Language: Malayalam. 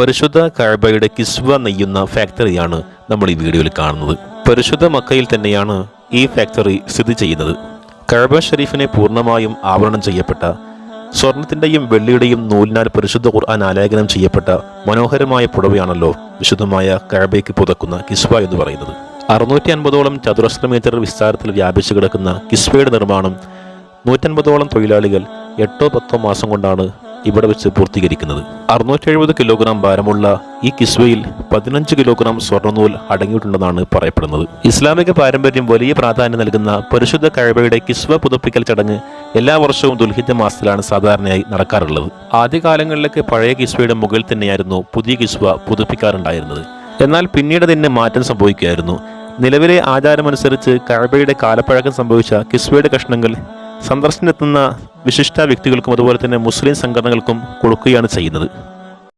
പരിശുദ്ധ കഴബയുടെ കിസ്വ നെയ്യുന്ന ഫാക്ടറിയാണ് നമ്മൾ ഈ വീഡിയോയിൽ കാണുന്നത്. പരിശുദ്ധ മക്കയിൽ തന്നെയാണ് ഈ ഫാക്ടറി സ്ഥിതി ചെയ്യുന്നത്. കഴബ ഷെരീഫിനെ പൂർണമായും ആവരണം ചെയ്യപ്പെട്ട സ്വർണത്തിന്റെയും വെള്ളിയുടെയും നൂലിനാൽ പരിശുദ്ധ ഖുർആൻ ആലേഖനം ചെയ്യപ്പെട്ട മനോഹരമായ പുടവയാണല്ലോ വിശുദ്ധമായ കഴബയ്ക്ക് പുതക്കുന്ന കിസ്വ എന്ന് പറയുന്നത്. അറുന്നൂറ്റി അൻപതോളം ചതുരശ്ര മീറ്റർ വിസ്താരത്തിൽ വ്യാപിച്ചു കിടക്കുന്ന കിസ്വയുടെ നിർമ്മാണം നൂറ്റൻപതോളം തൊഴിലാളികൾ എട്ടോ പത്തോ മാസം കൊണ്ടാണ് ഇവിടെ വെച്ച് പൂർത്തീകരിക്കുന്നത്. അറുന്നൂറ്റി കിലോഗ്രാം ഭാരമുള്ള ഈ കിസ്വയിൽ പതിനഞ്ച് കിലോഗ്രാം സ്വർണനൂൽ അടങ്ങിയിട്ടുണ്ടെന്നാണ് പറയപ്പെടുന്നത്. ഇസ്ലാമിക പാരമ്പര്യം വലിയ പ്രാധാന്യം നൽകുന്ന പരിശുദ്ധ കഴിവയുടെ കിസ്വ പുതുപ്പിക്കൽ ചടങ്ങ് എല്ലാ വർഷവും ദുൽഹിജ മാസത്തിലാണ് സാധാരണയായി നടക്കാറുള്ളത്. ആദ്യകാലങ്ങളിലൊക്കെ പഴയ കിസ്വയുടെ മുകളിൽ തന്നെയായിരുന്നു പുതിയ കിസ്വ പുതുപ്പിക്കാറുണ്ടായിരുന്നത്. എന്നാൽ പിന്നീട് അതിന് മാറ്റം സംഭവിക്കുകയായിരുന്നു. നിലവിലെ ആചാരമനുസരിച്ച് കഴബയുടെ കാലപ്പഴക്കം സംഭവിച്ച കിസ്വയുടെ കഷ്ണങ്ങൾ സന്ദർശനത്തിനെത്തുന്ന വിശിഷ്ട വ്യക്തികൾക്കും അതുപോലെ തന്നെ മുസ്ലിം സംഘടനകൾക്കും കൊടുക്കുകയാണ് ചെയ്യുന്നത്.